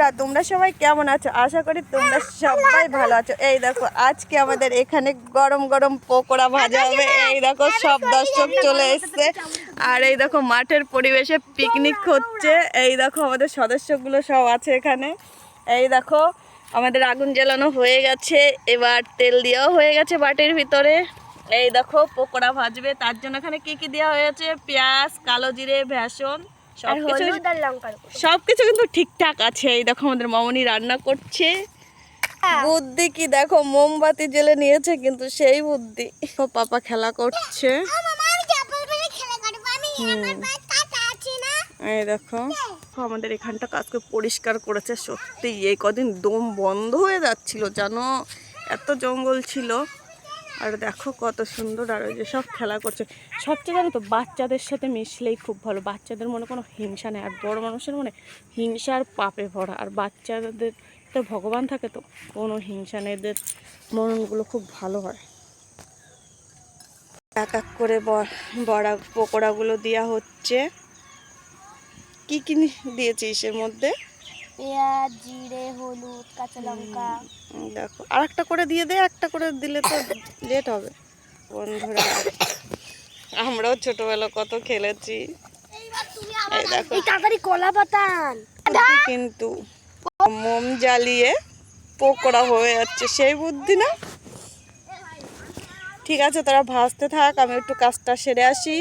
বন্ধুরা, তোমরা সবাই কেমন আছো? আশা করি তোমরা সবাই ভালো আছো। এই দেখো, আজকে আমাদের এখানে গরম গরম পকোড়া ভাজা হবে। এই দেখো, সব দর্শক চলে এসছে। আর এই দেখো, মাঠের পরিবেশে পিকনিক হচ্ছে। এই দেখো, আমাদের সদস্যগুলো সব আছে এখানে। এই দেখো, আমাদের আগুন জ্বালানো হয়ে গেছে। এবার তেল দেওয়াও হয়ে গেছে বাটির ভিতরে। এই দেখো, পকোড়া ভাজবে। তার জন্য এখানে কি কি দেওয়া হয়েছে? পেঁয়াজ, কালো জিরে ভেষন সব কিছু আর লঙ্কার গুঁড়ো। কিন্তু ঠিকঠাক আছে। এই দেখো আমাদের মামনি রান্না করছে। হ্যাঁ। বুদ্ধি কি দেখো মোমবাতি জেলে নিয়েছে কিন্তু সেই বুদ্ধি। ও পাপা খেলা করছে। এই দেখো। আমাদের এখানটা কাজকে পরিষ্কার করেছে সত্যি। এই কদিন দম বন্ধ হয়ে যাচ্ছিল জানো? এত জঙ্গল ছিল। আর দেখো কত সুন্দর, আর ওই যে সব খেলা করছে। সবচেয়ে জানো তো, বাচ্চাদের সাথে মিশলেই খুব ভালো। বাচ্চাদের মনে কোনো হিংসা নেই, আর বড় মানুষের মনে হিংসা আর পাপে ভরা। আর বাচ্চাদের, তো ভগবান থাকে তো, কোনো হিংসা নেই, এদের মনগুলো খুব ভালো হয়। এক এক করে বড়া পকোড়াগুলো দেওয়া হচ্ছে। কি কি দিয়েছিস এর মধ্যে? পেঁয়াজ জিরে হলুদ কাঁচা লঙ্কা। দেখো আর একটা করে দিয়ে দে একটা করে দিলে তো লেট হবে। বন্ধুরা আমরাও ছোটবেলা কত খেলেছি। এই দেখো। তাড়াতাড়ি কলা পাতান কিন্তু মোম জ্বালিয়ে পকোড়া হয়ে যাচ্ছে সেই বুদ্ধি না? ঠিক আছে তোরা ভাজতে থাক আমি একটু কাজটা সেরে আসি।